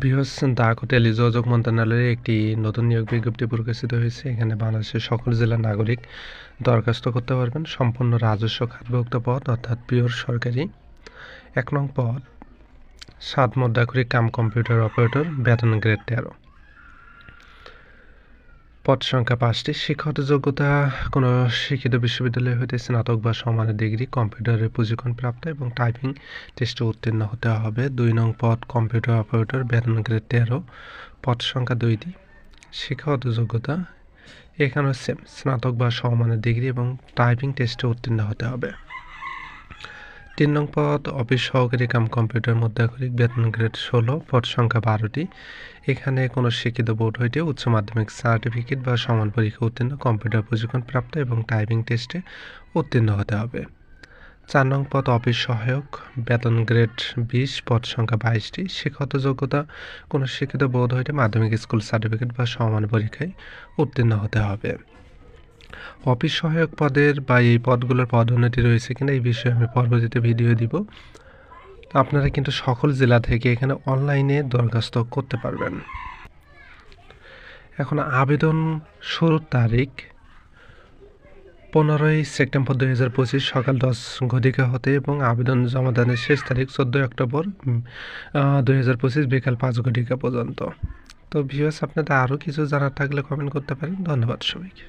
বৃহস্ ডাক হোটেল যোগাযোগ মন্ত্রণালয়ের একটি নতুন নিয়োগ বিজ্ঞপ্তি প্রকাশিত হয়েছে। এখানে বাংলাদেশের সকল জেলার নাগরিক দরখাস্ত করতে পারবেন। সম্পূর্ণ রাজস্ব খাতভুক্ত পদ, অর্থাৎ পিওর সরকারি। এক নং পদ, সাত মুদ্রাক্ষরিক কাম কম্পিউটার অপারেটর, বেতন গ্রেড তেরো। পদ সংখ্যা পাঁচটি, শিক্ষাগত যোগ্যতা, কোনো শিক্ষিত বিশ্ববিদ্যালয় হইতে স্নাতক বা সমানের ডিগ্রি, কম্পিউটারের প্রশিক্ষণ প্রাপ্ত এবং টাইপিং টেস্টে উত্তীর্ণ হতে হবে। দুই নং পদ, কম্পিউটার অপারেটর, বেতন গ্রেড তেরো, পদ সংখ্যা দুইটি, শিক্ষাগত যোগ্যতা। এখানেও সেম স্নাতক বা সমানের ডিগ্রি এবং টাইপিং টেস্টে উত্তীর্ণ হতে হবে। তিন নং পদ, অফিস সহকারী কাম কম্পিউটার মধ্যাক্ষরিক বেতন গ্রেড ষোলো, পদ সংখ্যা বারোটি। এখানে কোনো শিক্ষিত বোর্ড হইতে উচ্চ মাধ্যমিক সার্টিফিকেট বা সমান পরীক্ষা উত্তীর্ণ কম্পিউটার প্রশিক্ষণ প্রাপ্ত এবং টাইপিং টেস্টে উত্তীর্ণ হতে হবে। চার নং পদ, অফিস সহায়ক, বেতন গ্রেড বিশ, পদ সংখ্যা বাইশটি। শিক্ষত যোগ্যতা, কোনো শিক্ষিত বোর্ড হইতে মাধ্যমিক স্কুল সার্টিফিকেট বা সমান পরীক্ষায় উত্তীর্ণ হতে হবে। অফিস সহায়ক পদের বা এই পদগুলোর পদোন্নতি রয়েছে কিনা এই বিষয়ে আমি পরবর্তীতে ভিডিও দিব। আপনারা কিন্তু সকল জেলা থেকে এখানে অনলাইনে দরখাস্ত করতে পারবেন। এখন আবেদন শুরুর তারিখ পনেরোই সেপ্টেম্বর দুই হাজার পঁচিশ সকাল দশ ঘটিকা হতে এবং আবেদন জমা দানের শেষ তারিখ চোদ্দোই অক্টোবর দুই হাজার পঁচিশ বিকাল পাঁচ ঘটিকা পর্যন্ত। তো ভিউয়ার্স আপনাদের আরও কিছু জানার থাকলে কমেন্ট করতে পারেন। ধন্যবাদ সবাইকে।